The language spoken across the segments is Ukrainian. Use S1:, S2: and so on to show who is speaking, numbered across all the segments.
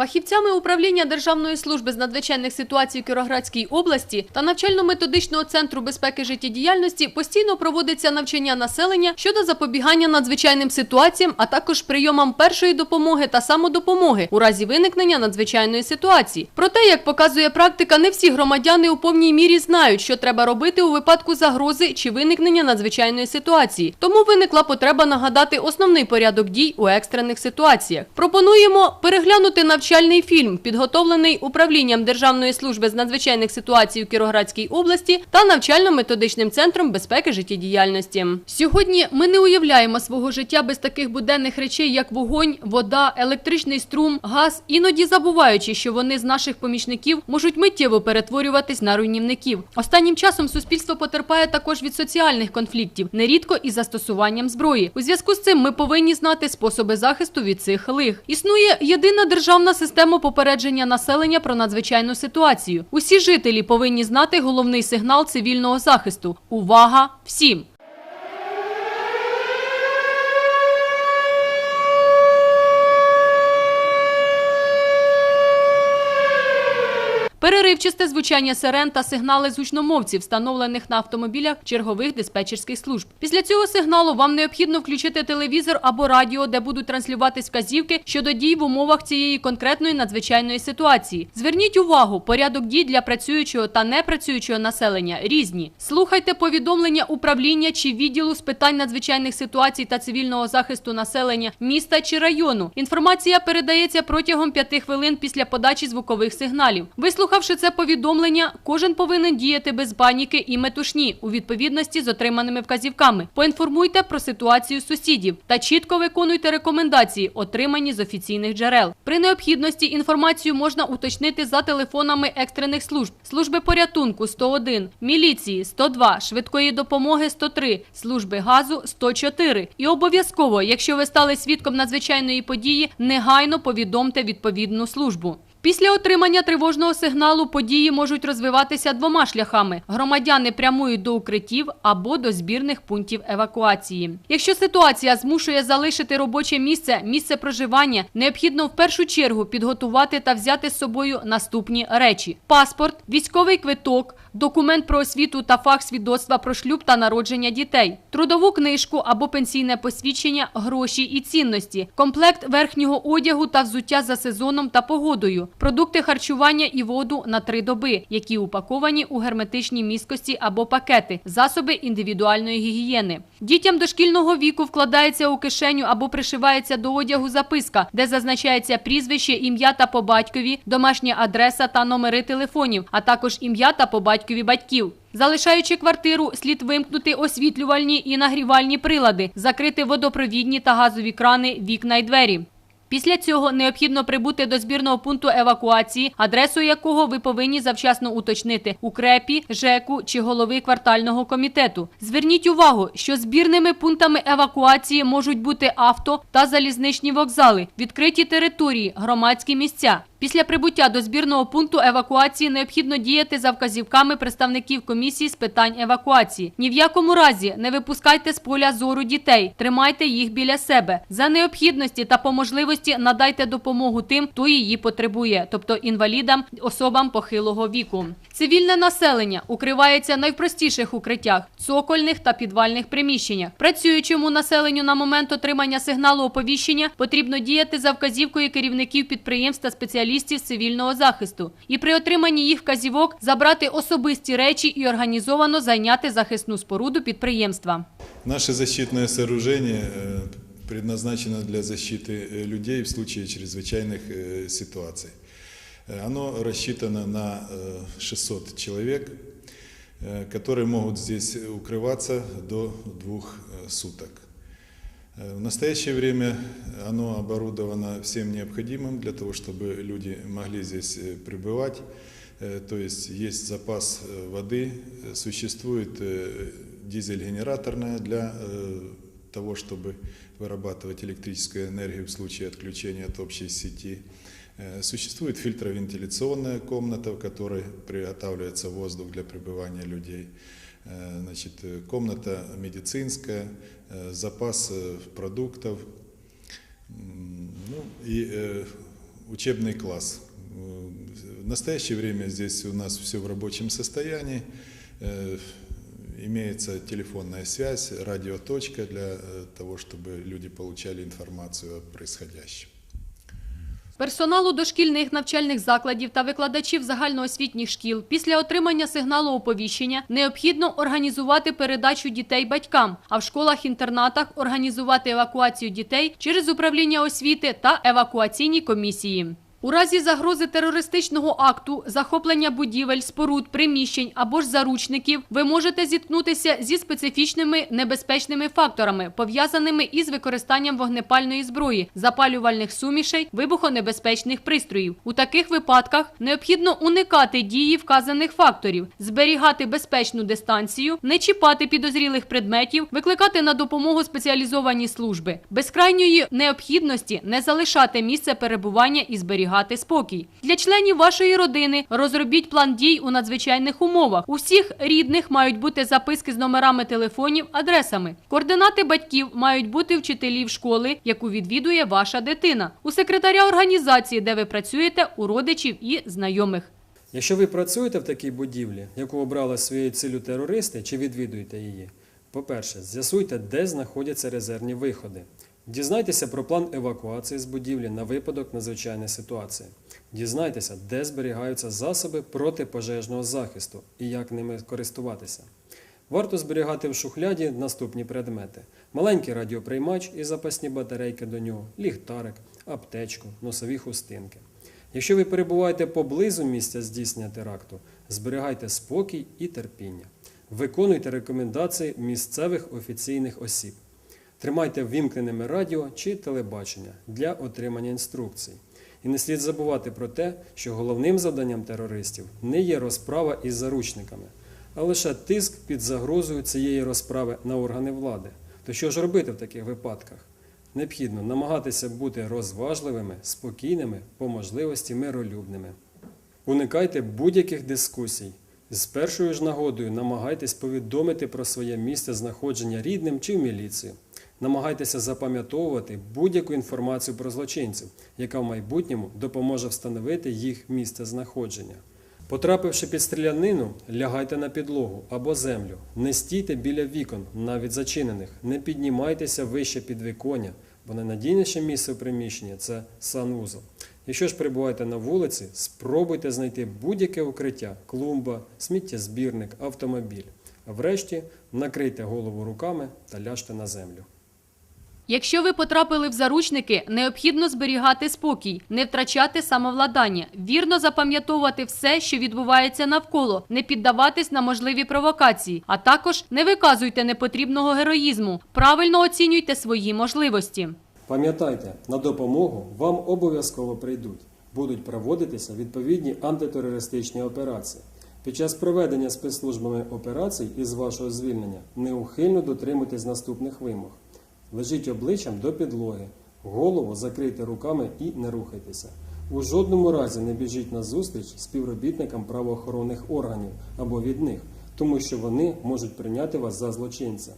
S1: Фахівцями управління Державної служби з надзвичайних ситуацій Кіровоградській області та навчально-методичного центру безпеки життєдіяльності постійно проводиться навчання населення щодо запобігання надзвичайним ситуаціям, а також прийомам першої допомоги та самодопомоги у разі виникнення надзвичайної ситуації. Проте, як показує практика, не всі громадяни у повній мірі знають, що треба робити у випадку загрози чи виникнення надзвичайної ситуації. Тому виникла потреба нагадати основний порядок дій у екстрених ситуаціях. Пропонуємо переглянути навчальний фільм, підготовлений управлінням Державної служби з надзвичайних ситуацій у Кіровоградській області та навчально-методичним центром безпеки життєдіяльності. Сьогодні ми не уявляємо свого життя без таких буденних речей, як вогонь, вода, електричний струм, газ, іноді забуваючи, що вони з наших помічників можуть миттєво перетворюватись на руйнівників. Останнім часом суспільство потерпає також від соціальних конфліктів, нерідко із застосуванням зброї. У зв'язку з цим ми повинні знати способи захисту від цих лих. Існує єдина державна система попередження населення про надзвичайну ситуацію. Усі жителі повинні знати головний сигнал цивільного захисту. Увага всім! Переривчасте звучання сирен та сигнали згучномовців, встановлених на автомобілях чергових диспетчерських служб. Після цього сигналу вам необхідно включити телевізор або радіо, де будуть транслюватись вказівки щодо дій в умовах цієї конкретної надзвичайної ситуації. Зверніть увагу, порядок дій для працюючого та непрацюючого населення різні. Слухайте повідомлення управління чи відділу з питань надзвичайних ситуацій та цивільного захисту населення міста чи району. Інформація передається протягом п'яти хвилин після подачі звукових сигналів. Вислухавши це повідомлення, кожен повинен діяти без паніки і метушні у відповідності з отриманими вказівками. Поінформуйте про ситуацію сусідів та чітко виконуйте рекомендації, отримані з офіційних джерел. При необхідності інформацію можна уточнити за телефонами екстрених служб, служби порятунку 101, міліції 102, швидкої допомоги 103, служби газу 104. І обов'язково, якщо ви стали свідком надзвичайної події, негайно повідомте відповідну службу. Після отримання тривожного сигналу події можуть розвиватися двома шляхами: громадяни прямують до укриттів або до збірних пунктів евакуації. Якщо ситуація змушує залишити робоче місце, місце проживання, необхідно в першу чергу підготувати та взяти з собою наступні речі: паспорт, військовий квиток, документ про освіту та факт свідоцтва про шлюб та народження дітей, трудову книжку або пенсійне посвідчення, гроші і цінності, комплект верхнього одягу та взуття за сезоном та погодою, продукти харчування і воду на три доби, які упаковані у герметичній міскості або пакети, засоби індивідуальної гігієни. Дітям дошкільного віку вкладається у кишеню або пришивається до одягу записка, де зазначається прізвище, ім'я та по батькові, домашня адреса та номери телефонів, а також ім'я та по батькові батьків. Залишаючи квартиру, слід вимкнути освітлювальні і нагрівальні прилади, закрити водопровідні та газові крани, вікна й двері. Після цього необхідно прибути до збірного пункту евакуації, адресу якого ви повинні завчасно уточнити у крепі, ЖЕКу чи голови квартального комітету. Зверніть увагу, що збірними пунктами евакуації можуть бути авто та залізничні вокзали, відкриті території, громадські місця. Після прибуття до збірного пункту евакуації необхідно діяти за вказівками представників комісії з питань евакуації. Ні в якому разі не випускайте з поля зору дітей, тримайте їх біля себе. За необхідності та по можливості надайте допомогу тим, хто її потребує, тобто інвалідам, особам похилого віку. Цивільне населення укривається найпростіших укриттях цокольних та підвальних приміщеннях. Працюючому населенню на момент отримання сигналу оповіщення потрібно діяти за вказівкою керівників підприємств та спеціалістів цивільного захисту. І при отриманні їх вказівок забрати особисті речі і організовано зайняти захисну споруду підприємства.
S2: Наше защитное сооружение э, предназначено для защиты э, людей в случае чрезвычайных э, ситуаций. Э, Оно рассчитано на э, 600 человек, э, которые могут здесь укрываться до двух э, суток. Э, В настоящее время оно оборудовано всем необходимым для того, чтобы люди могли здесь э, пребывать. Э, То есть есть запас воды, существует дизель-генераторная для того, чтобы вырабатывать электрическую энергию в случае отключения от общей сети. Существует фильтровентиляционная комната, в которой приготавливается воздух для пребывания людей. Э, Значит, э, комната медицинская, э, запас продуктов. Ну, и учебный класс. В настоящее время здесь у нас все в рабочем состоянии. Имеется телефонная связь, радиоточка для того, чтобы люди получали информацию о происходящем.
S1: Персоналу дошкільних навчальних закладів та викладачів загальноосвітніх шкіл після отримання сигналу оповіщення необхідно організувати передачу дітей батькам, а в школах-інтернатах організувати евакуацію дітей через управління освіти та евакуаційні комісії. У разі загрози терористичного акту, захоплення будівель, споруд, приміщень або ж заручників, ви можете зіткнутися зі специфічними небезпечними факторами, пов'язаними із використанням вогнепальної зброї, запалювальних сумішей, вибухонебезпечних пристроїв. У таких випадках необхідно уникати дії вказаних факторів, зберігати безпечну дистанцію, не чіпати підозрілих предметів, викликати на допомогу спеціалізовані служби, без крайньої необхідності не залишати місце перебування і зберігати спокій. Для членів вашої родини розробіть план дій у надзвичайних умовах. У всіх рідних мають бути записки з номерами телефонів, адресами. Координати батьків мають бути вчителів школи, яку відвідує ваша дитина, у секретаря організації, де ви працюєте, у родичів і знайомих.
S3: Якщо ви працюєте в такій будівлі, яку обрали своєю ціллю терористи, чи відвідуєте її, по-перше, з'ясуйте, де знаходяться резервні виходи. Дізнайтеся про план евакуації з будівлі на випадок надзвичайної ситуації. Дізнайтеся, де зберігаються засоби протипожежного захисту і як ними користуватися. Варто зберігати в шухляді наступні предмети: маленький радіоприймач і запасні батарейки до нього, ліхтарик, аптечку, носові хустинки. Якщо ви перебуваєте поблизу місця здійснення теракту, зберігайте спокій і терпіння. Виконуйте рекомендації місцевих офіційних осіб. Тримайте ввімкненими радіо чи телебачення для отримання інструкцій. І не слід забувати про те, що головним завданням терористів не є розправа із заручниками, а лише тиск під загрозою цієї розправи на органи влади. То що ж робити в таких випадках? Необхідно намагатися бути розважливими, спокійними, по можливості миролюбними. Уникайте будь-яких дискусій. З першою ж нагодою намагайтесь повідомити про своє місце знаходження рідним чи в міліцію. Намагайтеся запам'ятовувати будь-яку інформацію про злочинців, яка в майбутньому допоможе встановити їх місце знаходження. Потрапивши під стрілянину, лягайте на підлогу або землю, не стійте біля вікон, навіть зачинених, не піднімайтеся вище підвіконня, бо найнадійніше місце в приміщенні це санвузол. Якщо ж перебуваєте на вулиці, спробуйте знайти будь-яке укриття клумба, сміттєзбірник, автомобіль. А врешті накрийте голову руками та ляжте на землю.
S1: Якщо ви потрапили в заручники, необхідно зберігати спокій, не втрачати самовладання, вірно запам'ятовувати все, що відбувається навколо, не піддаватись на можливі провокації, а також не виказуйте непотрібного героїзму, правильно оцінюйте свої можливості.
S3: Пам'ятайте, на допомогу вам обов'язково прийдуть. Будуть проводитися відповідні антитерористичні операції. Під час проведення спецслужбами операцій із вашого звільнення неухильно дотримуйтесь наступних вимог. Лежіть обличчям до підлоги, голову закрийте руками і не рухайтеся. У жодному разі не біжіть на зустріч співробітникам правоохоронних органів або від них, тому що вони можуть прийняти вас за злочинця.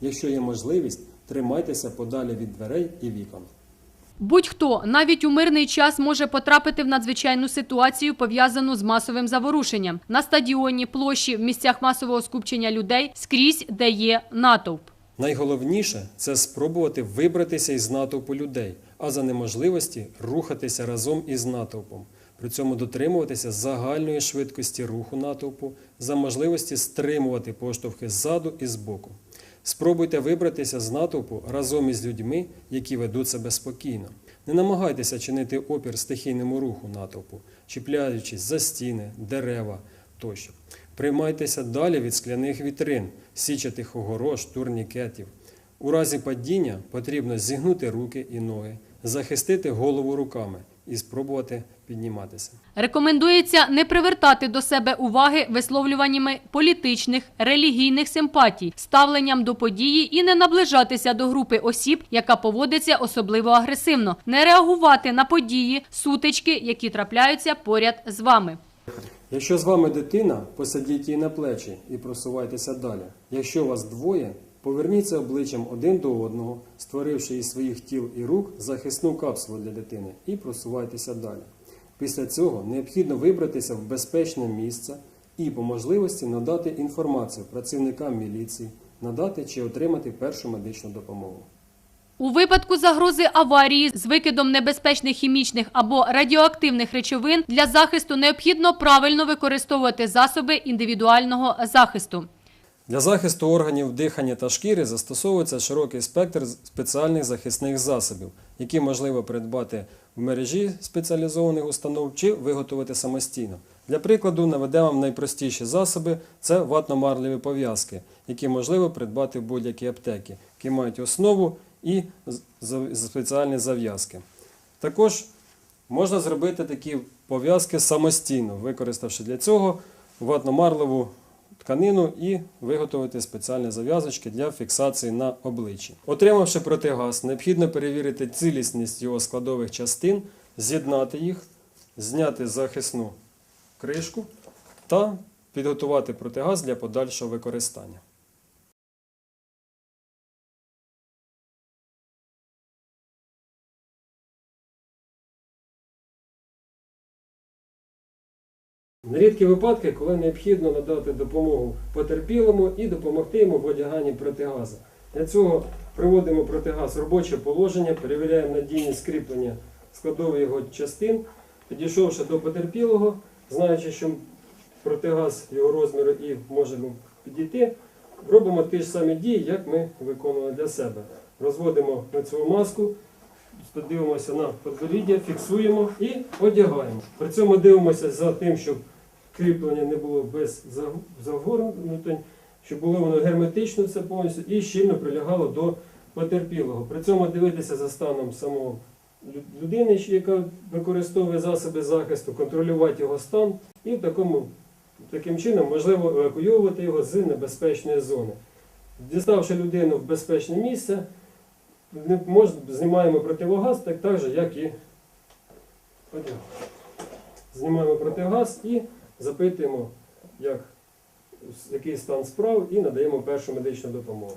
S3: Якщо є можливість, тримайтеся подалі від дверей і вікон.
S1: Будь-хто навіть у мирний час може потрапити в надзвичайну ситуацію, пов'язану з масовим заворушенням на стадіоні, площі, в місцях масового скупчення людей, скрізь, де є натовп.
S3: Найголовніше це спробувати вибратися із натовпу людей, а за неможливості рухатися разом із натовпом. При цьому дотримуватися загальної швидкості руху натовпу, за можливості стримувати поштовхи ззаду і збоку. Спробуйте вибратися з натовпу разом із людьми, які ведуть себе спокійно. Не намагайтеся чинити опір стихійному руху натовпу, чіпляючись за стіни, дерева тощо. Приймайтеся далі від скляних вітрин, січатих огорож, турнікетів. У разі падіння потрібно зігнути руки і ноги, захистити голову руками і спробувати підніматися.
S1: Рекомендується не привертати до себе уваги висловлюваннями політичних, релігійних симпатій, ставленням до події і не наближатися до групи осіб, яка поводиться особливо агресивно, не реагувати на події, сутички, які трапляються поряд з вами.
S3: Якщо з вами дитина, посадіть її на плечі і просувайтеся далі. Якщо вас двоє, Поверніться обличчям один до одного, створивши із своїх тіл і рук захисну капсулу для дитини, і просувайтеся далі. Після цього необхідно вибратися в безпечне місце і по можливості надати інформацію працівникам міліції, надати чи отримати першу медичну допомогу.
S1: У випадку загрози аварії з викидом небезпечних хімічних або радіоактивних речовин для захисту необхідно правильно використовувати засоби індивідуального захисту.
S3: Для захисту органів дихання та шкіри застосовується широкий спектр спеціальних захисних засобів, які можливо придбати в мережі спеціалізованих установ чи виготовити самостійно. Для прикладу наведемо найпростіші засоби це ватно-марлеві пов'язки, які можливо придбати в будь-якій аптеці, які мають основу і спеціальні зав'язки. Також можна зробити такі пов'язки самостійно, використавши для цього ватно-марлеву тканину і виготовити спеціальні зав'язочки для фіксації на обличчі. Отримавши протигаз, необхідно перевірити цілісність його складових частин, з'єднати їх, зняти захисну кришку та підготувати протигаз для подальшого використання. Нерідкі випадки, коли необхідно надати допомогу потерпілому і допомогти йому в одяганні протигазу. Для цього приводимо протигаз в робоче положення, перевіряємо надійність кріплення складових його частин, підійшовши до потерпілого, знаючи, що протигаз його розміру і можемо підійти, робимо ті ж самі дії, як ми виконували для себе. Розводимо лицеву маску, дивимося на подборіддя, фіксуємо і одягаємо. При цьому дивимося за тим, щоб кріплення не було без загорнутень, щоб було воно герметично все повністю і щільно прилягало до потерпілого. При цьому дивитися за станом самого людини, яка використовує засоби захисту, контролювати його стан і такому, таким чином можливо евакуювати його з небезпечної зони. Діставши людину в безпечне місце, знімаємо противогаз так, так же, як і одяг. Знімаємо противогаз і запитуємо, як, який стан справ, і надаємо першу медичну допомогу.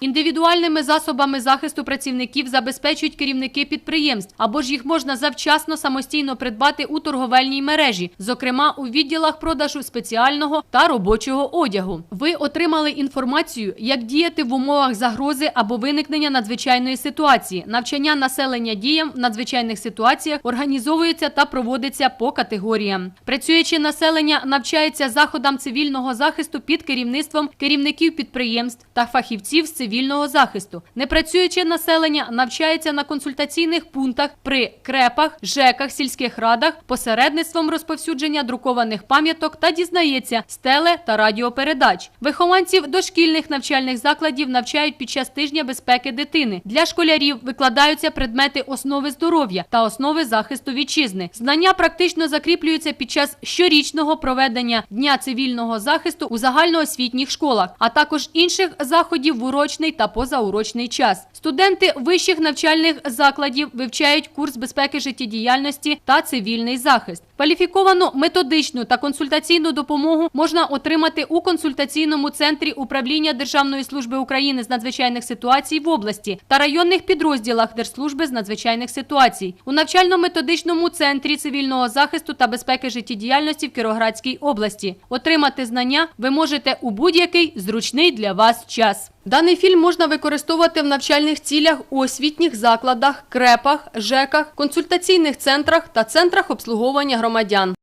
S1: Індивідуальними засобами захисту працівників забезпечують керівники підприємств, або ж їх можна завчасно самостійно придбати у торговельній мережі, зокрема у відділах продажу спеціального та робочого одягу. Ви отримали інформацію, як діяти в умовах загрози або виникнення надзвичайної ситуації. Навчання населення діям в надзвичайних ситуаціях організовується та проводиться по категоріям. Працюючи населення навчається заходам цивільного захисту під керівництвом керівників підприємств та фахівців з цивільного захисту. Непрацююче населення навчається на консультаційних пунктах при крепах, ЖЕКах, сільських радах, посередництвом розповсюдження друкованих пам'яток та дізнається з теле та радіопередач. Вихованців дошкільних навчальних закладів навчають під час тижня безпеки дитини. Для школярів викладаються предмети основи здоров'я та основи захисту вітчизни. Знання практично закріплюються під час щорічного проведення Дня цивільного захисту у загальноосвітніх школах, а також інших заходів в урочний та позаурочний час. Студенти вищих навчальних закладів вивчають курс безпеки життєдіяльності та цивільний захист. Кваліфіковану методичну та консультаційну допомогу можна отримати у консультаційному центрі управління Державної служби України з надзвичайних ситуацій в області та районних підрозділах Держслужби з надзвичайних ситуацій у навчально-методичному центрі цивільного захисту та безпеки життєдіяльності в Кіровоградській області. Отримати знання ви можете у будь-який зручний для вас час. Даний фільм можна використовувати в навчальних цілях у освітніх закладах, крепах, ЖЕКах, консультаційних центрах та центрах обслуговування громадян.